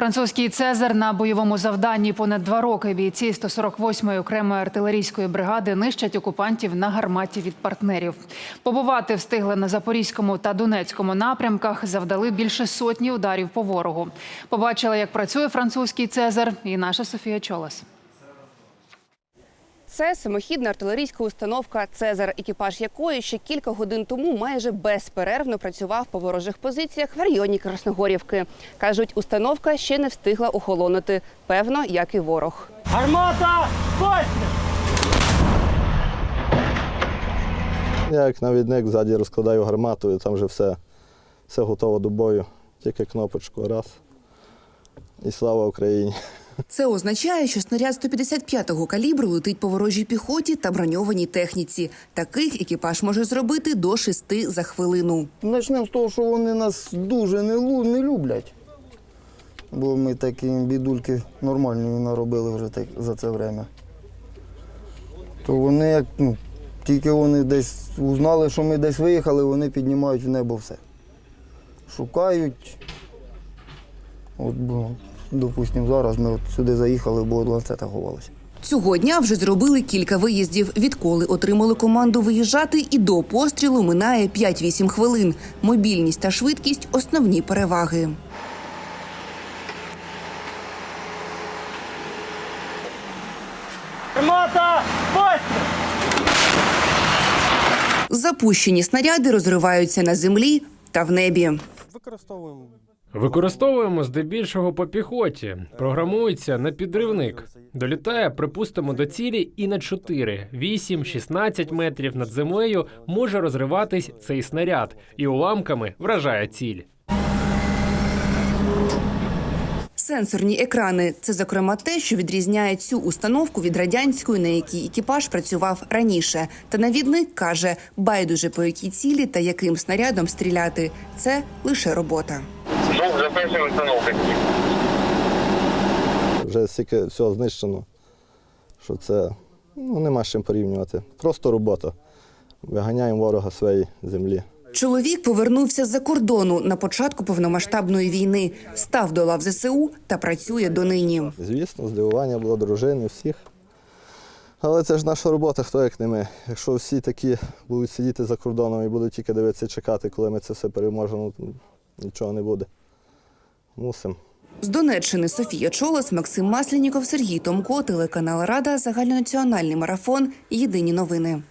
Французький Цезар на бойовому завданні понад два роки бійці 148-ї окремої артилерійської бригади нищать окупантів на гарматі від партнерів. Побувати встигли на Запорізькому та Донецькому напрямках, завдали більше сотні ударів по ворогу. Побачила, як працює французький Цезар, і наша Софія Чолас. Це самохідна артилерійська установка Цезар, екіпаж якої ще кілька годин тому майже безперервно працював по ворожих позиціях в районі Красногорівки. кажуть, установка ще не встигла охолонути, певно, як і ворог. Гармата! Постріл! Я як навідник ззаді розкладаю гармату, і там вже все, все готово до бою. Тільки кнопочку раз. І слава Україні! Це означає, що снаряд 155-го калібру летить по ворожій піхоті та броньованій техніці. Таких екіпаж може зробити до шести за хвилину. Почнемо з того, що вони нас дуже не, люблять. Бо ми такі бідульки нормальні наробили вже так, за це время. То вони як, ну, тільки вони десь узнали, що ми десь виїхали, вони піднімають в небо все. Шукають. От, допустимо, зараз ми от сюди заїхали, бо ланцета ховалися. Цього дня вже зробили кілька виїздів. Відколи отримали команду виїжджати, і до пострілу минає 5-8 хвилин. Мобільність та швидкість основні переваги. Гармата! Запущені снаряди розриваються на землі та в небі. Використовуємо Використовуємо здебільшого по піхоті. Програмується на підривник. Долітає, припустимо, до цілі і на 4, 8, 16 метрів над землею може розриватись цей снаряд і уламками вражає ціль. Сенсорні екрани це, зокрема, те, що відрізняє цю установку від радянської, на якій екіпаж працював раніше. Та навідник каже, байдуже по якій цілі та яким снарядом стріляти. Це лише робота. Ну, за першою установкою. Вже стільки всього знищено, що це ну, нема з чим порівнювати. Просто робота. Виганяємо ворога своєї землі. Чоловік повернувся з-за кордону на початку повномасштабної війни, став до лав ЗСУ та працює донині. Звісно, здивування було дружини, всіх. Але це ж наша робота, хто як не ми. Якщо всі такі будуть сидіти за кордоном і будуть тільки дивитися чекати, коли ми це все переможемо, то нічого не буде. Мусимо. З Донеччини Софія Чолос, Максим Масленіков, Сергій Томко, телеканал Рада, загальнонаціональний марафон. Єдині новини.